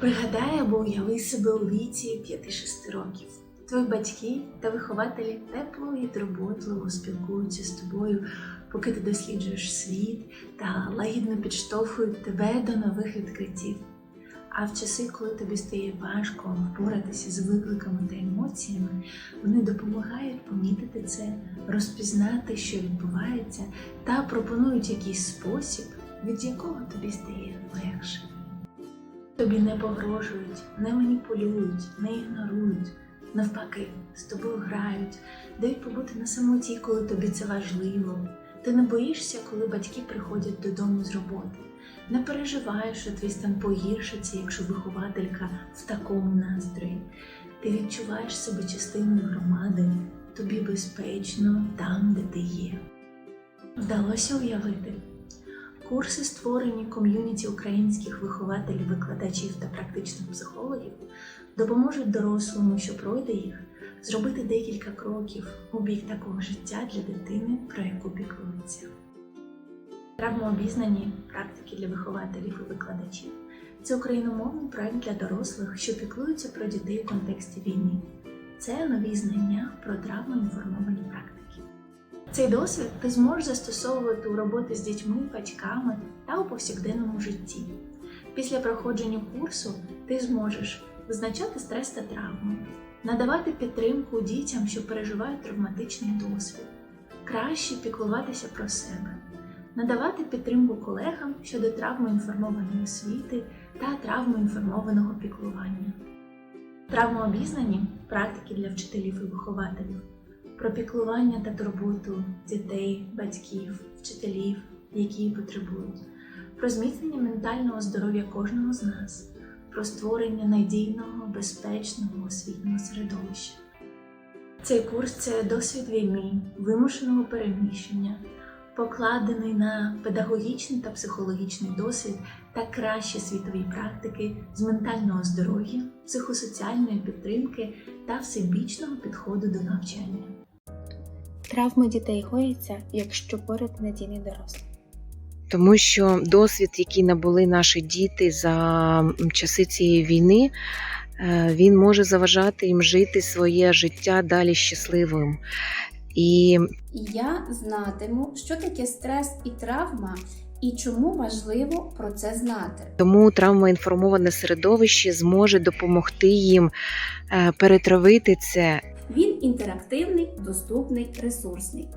Пригадай або уяви себе у віці 5-6 років. Твої батьки та вихователі тепло і турботливо спілкуються з тобою, поки ти досліджуєш світ та лагідно підштовхують тебе до нових відкриттів. А в часи, коли тобі стає важко впоратися з викликами та емоціями, вони допомагають помітити це, розпізнати, що відбувається, та пропонують якийсь спосіб, від якого тобі стає легше. Тобі не погрожують, не маніпулюють, не ігнорують. Навпаки, з тобою грають, дають побути на самоті, коли тобі це важливо. Ти не боїшся, коли батьки приходять додому з роботи. Не переживаєш, що твій стан погіршиться, якщо вихователька в такому настрої. Ти відчуваєш себе частиною громади, тобі безпечно там, де ти є. Вдалося уявити. Курси, створені ком'юніті українських вихователів, викладачів та практичних психологів, допоможуть дорослому, що пройде їх, зробити декілька кроків у бік такого життя для дитини, про яку піклується. Травмообізнані практики для вихователів і викладачів це україномовний проект для дорослих, що піклуються про дітей у контексті війни. Це нові знання про травмоінформовані практики. Цей досвід ти зможеш застосовувати у роботі з дітьми, батьками та у повсякденному житті. Після проходження курсу ти зможеш визначати стрес та травми, надавати підтримку дітям, що переживають травматичний досвід, краще піклуватися про себе, надавати підтримку колегам щодо травмоінформованої освіти та травмоінформованого піклування. Травмообізнані практики для вчителів і вихователів про піклування та турботу дітей, батьків, вчителів, які її потребують, про зміцнення ментального здоров'я кожного з нас, про створення надійного, безпечного освітнього середовища. Цей курс це досвід війни, вимушеного переміщення, покладений на педагогічний та психологічний досвід та кращі світові практики з ментального здоров'я, психосоціальної підтримки та всебічного підходу до навчання. Травми дітей гояться, якщо поряд надійний дорослий. Тому що досвід, який набули наші діти за часи цієї війни, е, він може заважати їм жити своє життя далі щасливим. І я знатиму, що таке стрес і травма, і чому важливо про це знати. тому травмоінформоване середовище зможе допомогти їм е, перетравити це Він інтерактивний, доступний, ресурсний.